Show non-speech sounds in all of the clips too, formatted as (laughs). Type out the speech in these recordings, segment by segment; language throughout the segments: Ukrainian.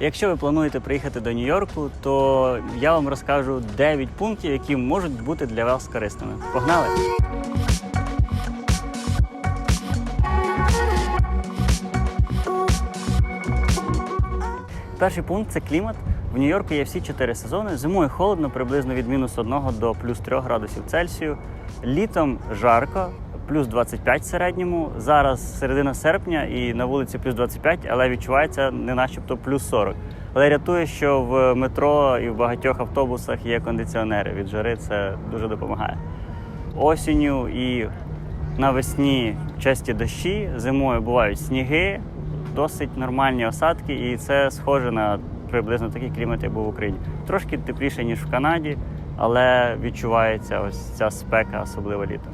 Якщо ви плануєте приїхати до Нью-Йорку, то я вам розкажу 9 пунктів, які можуть бути для вас корисними. Погнали! Перший пункт це клімат. В Нью-Йорку є всі чотири сезони. Зимою холодно, приблизно від мінус 1 до плюс 3 градусів Цельсію. Літом жарко, плюс 25 в середньому. Зараз середина серпня і на вулиці плюс 25, але відчувається не начебто плюс 40. Але рятує, що в метро і в багатьох автобусах є кондиціонери. Від жари це дуже допомагає. Осінню і навесні часті дощі, зимою бувають сніги, досить нормальні осадки, і це схоже на приблизно такий клімат, як був в Україні. Трошки тепліше, ніж в Канаді, але відчувається ось ця спека, особливо літом.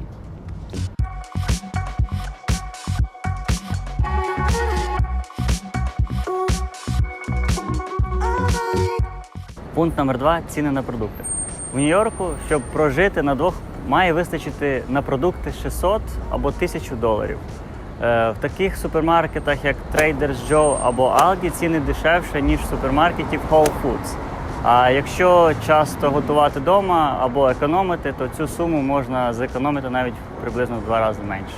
Пункт номер два ціни на продукти. В Нью-Йорку, щоб прожити на двох, має вистачити на продукти 600 або 1000 доларів. Е, В таких супермаркетах, як Trader's Joe або Aldi, ціни дешевше, ніж в супермаркеті Whole Foods. А якщо часто готувати вдома або економити, то цю суму можна зекономити навіть приблизно в два рази менше.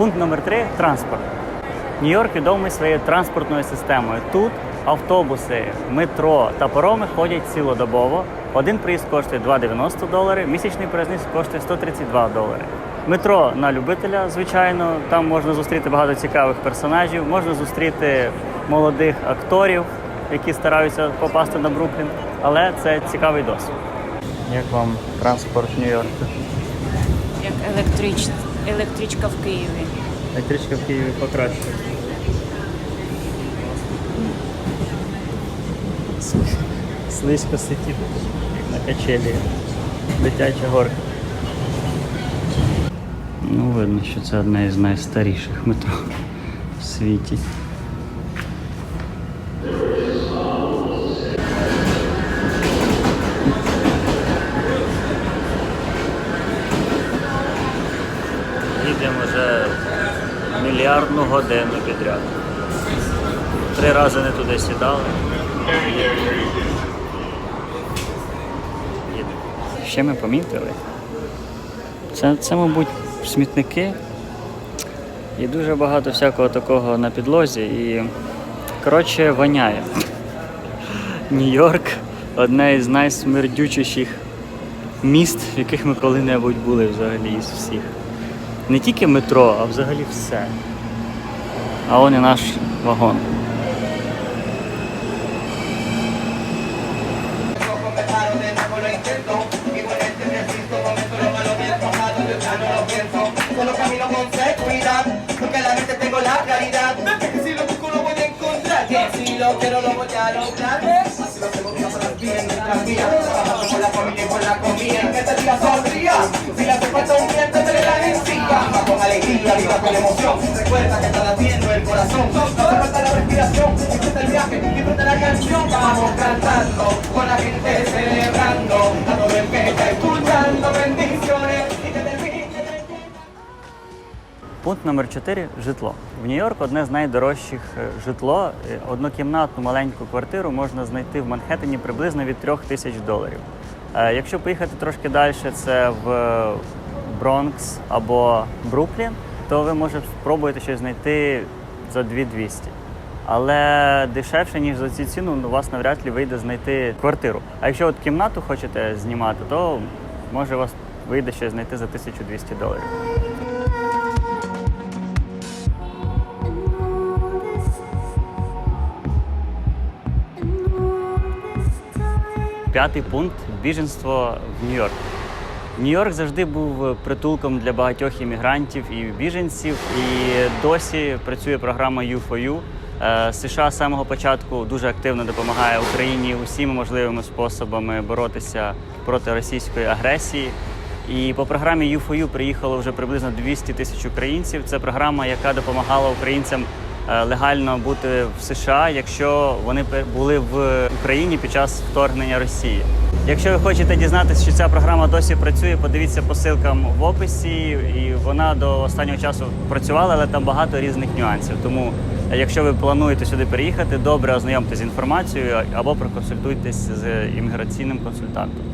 Пункт номер три транспорт. Нью-Йорк відомий своєю транспортною системою. Тут автобуси, метро та пароми ходять цілодобово. Один приїзд коштує 2,90 долари, місячний проїзд коштує 132 долари. Метро на любителя, звичайно, там можна зустріти багато цікавих персонажів, можна зустріти молодих акторів, які стараються попасти на Бруклін, але це цікавий досвід. Як вам транспорт Нью-Йорку? як електрич... електричка в Києві. Електричка в Києві покраще. Слизько сидіти, на качелі. Дитяча горка. Ну, видно, що це одне із найстаріших метро в світі. Мільярдну годину підряд. Три рази не туди сідали. Ще ми помітили. Це, це, мабуть, смітники. І дуже багато всякого такого на підлозі. І, коротше, воняє. Нью-Йорк одне із найсмердючіших міст, в яких ми коли-небудь були взагалі із всіх. Не тільки метро, а взагалі все. А он і наш вагон. Solo camino con seguridad, porque a la mente tengo la claridad. Que si lo busco lo voy a encontrar, que si lo quiero lo voy a lograr. Así lo hacemos día para bien nuestras vidas. Trabajando con la familia y con la comida. Que te diga sonría, Viva con emoción. Recuerda que está latiendo el corazón. Falta la respiración, disfruta el viaje, disfruta la canción. Vamos cantando, con la gente celebrando. A todo el que está escuchando, bendiciones. Пункт номер 4 житло. В Нью-Йорк одне з найдорожчих е, житло. Е, Однокімнатну маленьку квартиру можна знайти в Манхеттені приблизно від 3 тисяч доларів. Е, Якщо поїхати трошки далі, це в Бронкс або Бруклін, то ви може спробуєте щось знайти за 2200. Але дешевше, ніж за цю ціну, у вас навряд ли вийде знайти квартиру. А якщо от кімнату хочете знімати, то може вас вийде щось знайти за 1200 доларів. П'ятий пункт біженство в Нью-Йорк. Нью-Йорк завжди був притулком для багатьох іммігрантів і біженців, і досі працює програма U4U. Е, США з самого початку дуже активно допомагає Україні усіма можливими способами боротися проти російської агресії. І по програмі U4U приїхало вже приблизно 200 тисяч українців. Це програма, яка допомагала українцям е, легально бути в США, якщо вони були в Україні під час вторгнення Росії. Якщо ви хочете дізнатися, що ця програма досі працює, подивіться по ссылкам в описі. І вона до останнього часу працювала, але там багато різних нюансів. Тому, е, якщо ви плануєте сюди переїхати, добре ознайомтесь з інформацією або проконсультуйтесь з імміграційним консультантом.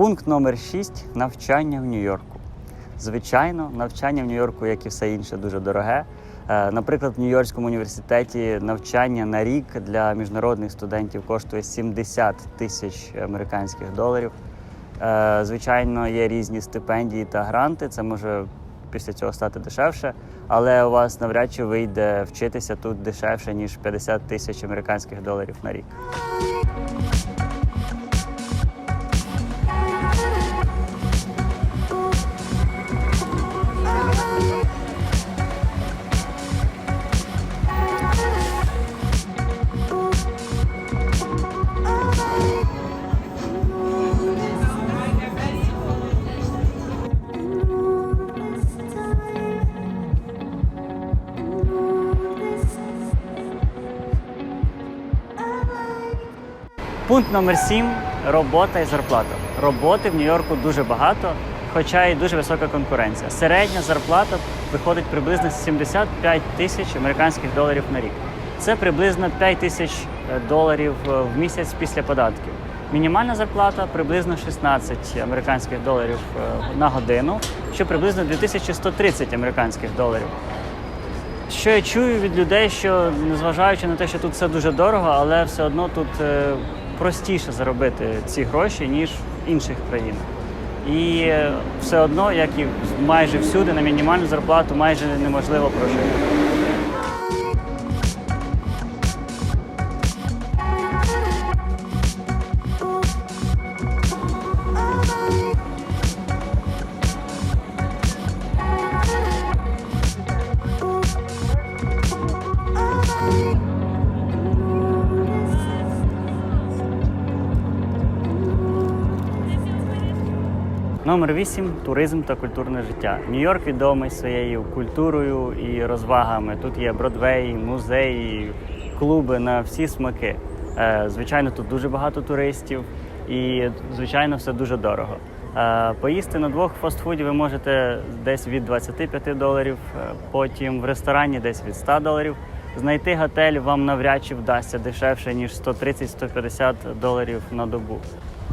Пункт номер 6 навчання в Нью-Йорку. Звичайно, навчання в Нью-Йорку, як і все інше, дуже дороге. Е, Наприклад, в Нью-Йоркському університеті навчання на рік для міжнародних студентів коштує 70 тисяч американських доларів. Е, Звичайно, є різні стипендії та гранти. Це може після цього стати дешевше, але у вас навряд чи вийде вчитися тут дешевше ніж 50 тисяч американських доларів на рік. Пункт номер 7 робота і зарплата. Роботи в Нью-Йорку дуже багато, хоча і дуже висока конкуренція. Середня зарплата виходить приблизно 75 тисяч американських доларів на рік. Це приблизно 5 тисяч е, доларів е, в місяць після податків. Мінімальна зарплата приблизно 16 американських доларів е, на годину, що приблизно 2130 американських доларів. Що я чую від людей, що незважаючи на те, що тут все дуже дорого, але все одно тут простіше заробити ці гроші, ніж в інших країнах. І все одно, як і майже всюди, на мінімальну зарплату майже неможливо прожити. Номер 8 туризм та культурне життя. Нью-Йорк відомий своєю культурою і розвагами. Тут є Бродвей, музеї, клуби на всі смаки. Е, Звичайно, тут дуже багато туристів і, звичайно, все дуже дорого. Е, Поїсти на двох фастфуді ви можете десь від 25 доларів, е, потім в ресторані десь від 100 доларів. Знайти готель вам навряд чи вдасться дешевше, ніж 130-150 доларів на добу.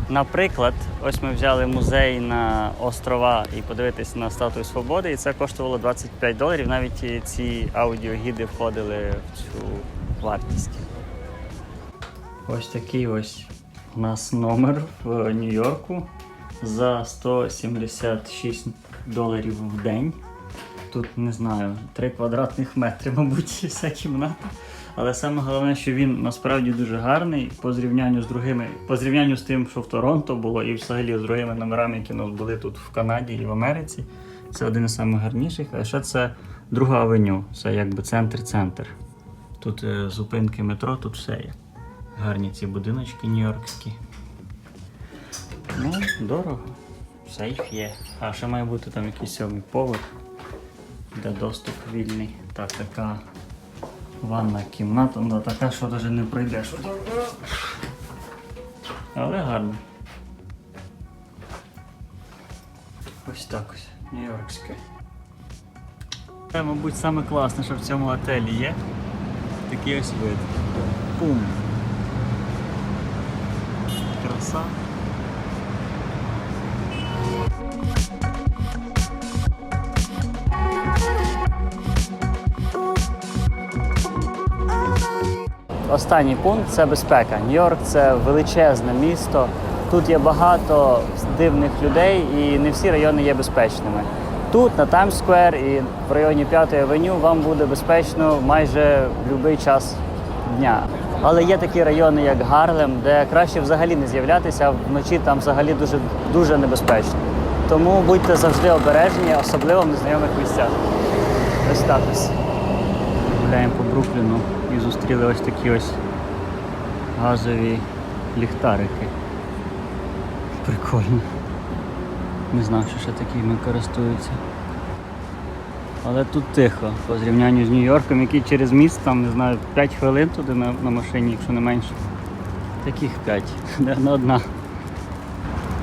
Наприклад, ось ми взяли музей на острова і подивитись на статую свободи, і це коштувало 25 доларів. Навіть ці аудіогіди входили в цю вартість. Ось такий ось у нас номер в Нью-Йорку за 176 доларів в день. Тут не знаю, 3 квадратних метри, мабуть, (laughs) вся кімната. Але саме головне, що він насправді дуже гарний по зрівнянню з другими, по зрівнянню з тим, що в Торонто було, і взагалі з другими номерами, які у нас були тут в Канаді і в Америці. Це один із найгарніших. А ще це друга авеню. Це якби центр-центр. Тут е, зупинки метро, тут все є. Гарні ці будиночки нью-йоркські. Ну, дорого. Сейф є. А ще має бути там якийсь сьомий поверх, де доступ вільний. Так, така ванна кімната, ну така, що навіть не пройдеш. Але гарно. Ось так ось, Нью-Йоркське. Це, мабуть, саме класне, що в цьому готелі є. Такий ось вид. Пум. Краса. Останній пункт це безпека. Нью-Йорк це величезне місто. Тут є багато дивних людей, і не всі райони є безпечними. Тут, на Таймс-сквер і в районі 5-ї авеню, вам буде безпечно майже будь-який час дня. Але є такі райони, як Гарлем, де краще взагалі не з'являтися, а вночі там взагалі дуже, дуже небезпечно. Тому будьте завжди обережні, особливо в незнайомих місцях. скористатися. Гуляємо по Брукліну і зустріли ось такі ось газові ліхтарики. Прикольно. Не знав, що ще такими користуються. Але тут тихо, по зрівнянню з Нью-Йорком, який через міст, там, не знаю, 5 хвилин туди на, на машині, якщо не менше. Таких 5, (laughs) не на одна.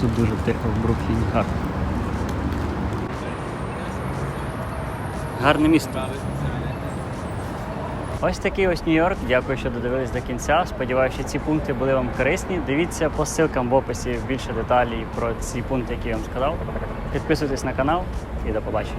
Тут дуже тихо в Брукліні, гарно. Гарне місто. Ось такий ось Нью-Йорк. Дякую, що додивились до кінця. Сподіваюся, ці пункти були вам корисні. Дивіться по ссылкам в описі більше деталей про ці пункти, які я вам сказав. Підписуйтесь на канал і до побачення.